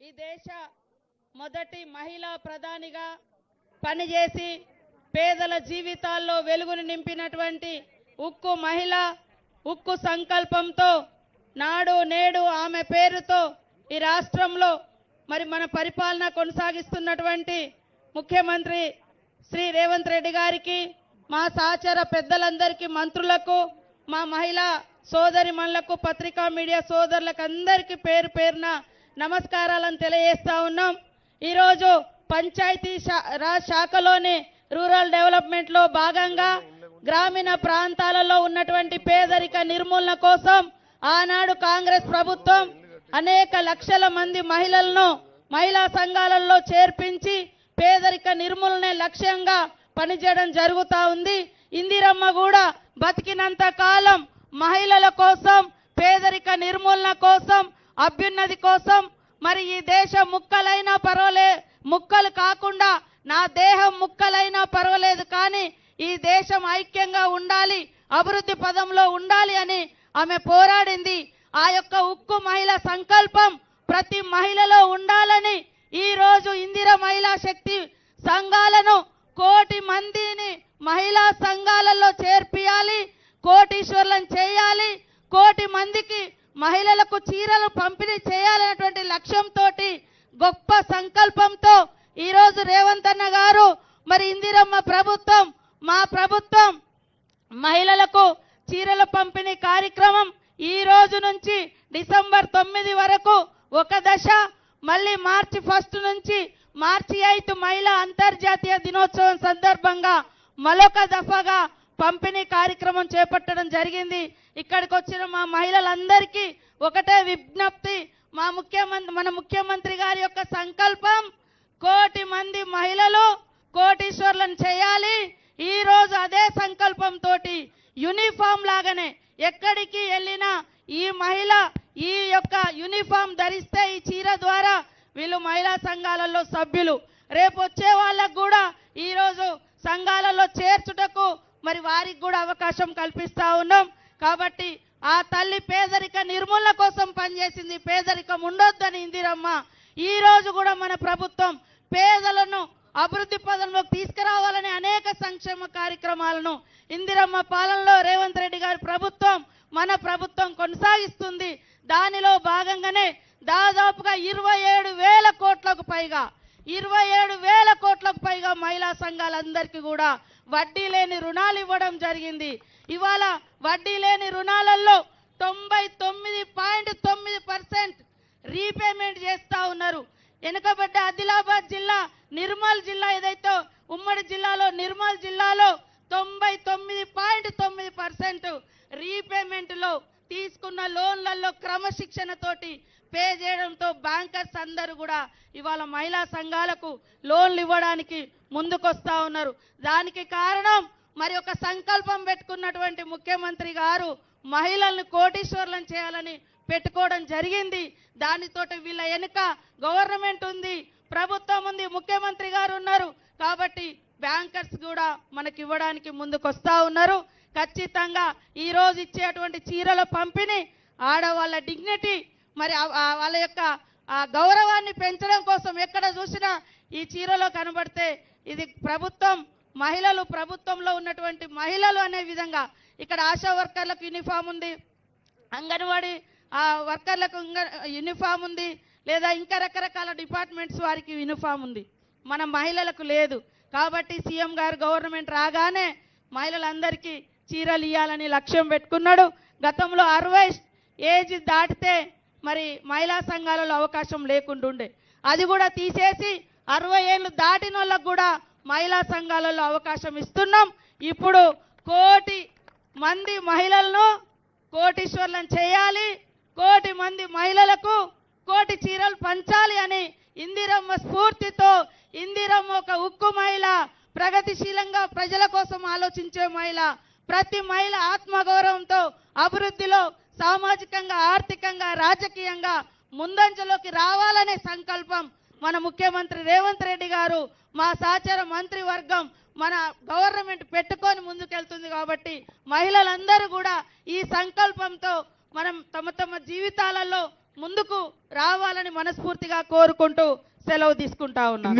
ఈ దేశ మొదటి మహిళా ప్రధానిగా పనిచేసి పేదల జీవితాల్లో వెలుగును నింపినటువంటి ఉక్కు మహిళ ఉక్కు సంకల్పంతో నాడు నేడు ఆమె పేరుతో ఈ రాష్ట్రంలో మరి మన పరిపాలన కొనసాగిస్తున్నటువంటి ముఖ్యమంత్రి శ్రీ రేవంత్ రెడ్డి గారికి మా సహచర పెద్దలందరికీ మంత్రులకు మా మహిళా సోదరి మనులకు పత్రికా మీడియా సోదరులకు అందరికీ పేరు పేరున నమస్కారాలను తెలియజేస్తా ఉన్నాం. ఈరోజు పంచాయతీ శా- రాజ్ శాఖలోని రూరల్ డెవలప్మెంట్లో భాగంగా గ్రామీణ ప్రాంతాలలో ఉన్నటువంటి పేదరిక నిర్మూలన కోసం ఆనాడు కాంగ్రెస్ ప్రభుత్వం అనేక లక్షల మంది మహిళలను మహిళా సంఘాలలో చేర్పించి పేదరిక నిర్మూలనే లక్ష్యంగా పనిచేయడం జరుగుతా ఉంది. ఇందిరమ్మ కూడా బతికినంత కాలం మహిళల కోసం పేదరిక నిర్మూలన కోసం అభ్యున్నతి కోసం మరి ఈ దేశం ముక్కలైనా పర్వాలే ముక్కలు కాకుండా నా దేహం ముక్కలైనా పర్వాలేదు కానీ ఈ దేశం ఐక్యంగా ఉండాలి అభివృద్ధి పదంలో ఉండాలి అని ఆమె పోరాడింది. ఆ యొక్క ఉక్కు మహిళ సంకల్పం ప్రతి మహిళలో ఉండాలని ఈ రోజు ఇందిర మహిళా శక్తి సంఘాలను కోటి మందిని మహిళా సంఘాలలో చేర్పియాలి కోటీశ్వర్లను చేయాలి కోటి మందికి మహిళలకు చీరలు పంపిణీ చేయాలనేటువంటి లక్ష్యంతో గొప్ప సంకల్పంతో ఈరోజు రేవంత్ అన్న గారు మరి ఇందిరమ్మ ప్రభుత్వం మా ప్రభుత్వం మహిళలకు చీరల పంపిణీ కార్యక్రమం ఈ రోజు నుంచి డిసెంబర్ తొమ్మిది వరకు ఒక దశ మళ్ళీ మార్చి ఫస్ట్ నుంచి మార్చి ఐదు మహిళా అంతర్జాతీయ దినోత్సవం సందర్భంగా మరొక దఫాగా పంపిణీ కార్యక్రమం చేపట్టడం జరిగింది. ఇక్కడికి వచ్చిన మా మహిళలందరికీ ఒకటే విజ్ఞప్తి. మా ముఖ్యమంత్రి మన ముఖ్యమంత్రి గారి యొక్క సంకల్పం కోటి మంది మహిళలు కోటీశ్వర్లను చేయాలి. ఈ రోజు అదే సంకల్పంతో యూనిఫామ్ లాగానే ఎక్కడికి వెళ్ళినా ఈ మహిళ ఈ యొక్క యూనిఫామ్ ధరిస్తే ఈ చీర ద్వారా వీళ్ళు మహిళా సంఘాలలో సభ్యులు. రేపు వచ్చే వాళ్ళకు కూడా ఈరోజు సంఘాలలో చేర్చుటకు మరి వారికి కూడా అవకాశం కల్పిస్తూ ఉన్నాం. కాబట్టి ఆ తల్లి పేదరిక నిర్మూలన కోసం పనిచేసింది. పేదరికం ఉండొద్దని ఇందిరమ్మ. ఈ రోజు కూడా మన ప్రభుత్వం పేదలను అభివృద్ధి పదంలోకి తీసుకురావాలనే అనేక సంక్షేమ కార్యక్రమాలను ఇందిరమ్మ పాలనలో రేవంత్ రెడ్డి గారి ప్రభుత్వం మన ప్రభుత్వం కొనసాగిస్తుంది. దానిలో భాగంగానే దాదాపుగా ఇరవై ఏడు వేల కోట్లకు పైగా ఇరవై ఏడు వేల కోట్లకు పైగా మహిళా సంఘాలందరికీ కూడా వడ్డీ లేని రుణాలు ఇవ్వడం జరిగింది. ఇవాళ వడ్డీ లేని రుణాలలో తొంభై తొమ్మిది పాయింట్ తొమ్మిది పర్సెంట్ రీపేమెంట్ చేస్తూ ఉన్నారు. వెనుకబడ్డ ఆదిలాబాద్ జిల్లా నిర్మల్ జిల్లా ఏదైతే ఉమ్మడి జిల్లాలో నిర్మల్ జిల్లాలో తొంభై తొమ్మిది పాయింట్ తొమ్మిది పర్సెంట్ రీపేమెంట్లో తీసుకున్న లోన్లలో క్రమశిక్షణతోటి పే చేయడంతో బ్యాంకర్స్ అందరూ కూడా ఇవాళ మహిళా సంఘాలకు లోన్లు ఇవ్వడానికి ముందుకొస్తా ఉన్నారు. దానికి కారణం మరి ఒక సంకల్పం పెట్టుకున్నటువంటి ముఖ్యమంత్రి గారు మహిళలను కోటీశ్వర్లను చేయాలని పెట్టుకోవడం జరిగింది. దానితోటి వీళ్ళ వెనుక గవర్నమెంట్ ఉంది ప్రభుత్వం ఉంది ముఖ్యమంత్రి గారు ఉన్నారు. కాబట్టి బ్యాంకర్స్ కూడా మనకి ఇవ్వడానికి ముందుకు వస్తా ఉన్నారు. ఖచ్చితంగా ఈరోజు ఇచ్చేటువంటి చీరల పంపిణీ ఆడవాళ్ళ డిగ్నిటీ మరి వాళ్ళ యొక్క ఆ గౌరవాన్ని పెంచడం కోసం ఎక్కడ చూసినా ఈ చీరలో కనబడితే ఇది ప్రభుత్వం మహిళలు ప్రభుత్వంలో ఉన్నటువంటి మహిళలు అనే విధంగా ఇక్కడ ఆశా వర్కర్లకు యూనిఫామ్ ఉంది అంగన్వాడీ ఆ వర్కర్లకు యూనిఫామ్ ఉంది లేదా ఇంకా రకరకాల డిపార్ట్మెంట్స్ వారికి యూనిఫామ్ ఉంది. మన మహిళలకు లేదు. కాబట్టి సీఎం గారు గవర్నమెంట్ రాగానే మహిళలందరికీ చీరలు ఇవ్వాలని లక్ష్యం పెట్టుకున్నాడు. గతంలో అరవై ఏజ్ దాటితే మరి మహిళా సంఘాలలో అవకాశం లేకుంటుండే అది కూడా తీసేసి అరవై ఏళ్ళు దాటిన వాళ్ళకు కూడా మహిళా సంఘాలలో అవకాశం ఇస్తున్నాం. ఇప్పుడు కోటి మంది మహిళలను కోటీశ్వర్లను చేయాలి. కోటి మంది మహిళలకు కోటి చీరలు పంచాలి అని ఇందిరమ్మ స్ఫూర్తితో ఇందిరమ్మ ఒక ఉక్కు మహిళ ప్రగతిశీలంగా ప్రజల కోసం ఆలోచించే మహిళ ప్రతి మహిళ ఆత్మగౌరవంతో అభివృద్ధిలో సామాజికంగా ఆర్థికంగా రాజకీయంగా ముందంజలోకి రావాలనే సంకల్పం మన ముఖ్యమంత్రి రేవంత్ రెడ్డి గారు మా సహచర మంత్రి వర్గం మన గవర్నమెంట్ పెట్టుకొని ముందుకెళ్తుంది కాబట్టి మహిళలందరూ కూడా ఈ సంకల్పంతో మనం తమ తమ జీవితాలలో ముందుకు రావాలని మనస్ఫూర్తిగా కోరుకుంటూ సెలవు తీసుకుంటా ఉన్నాం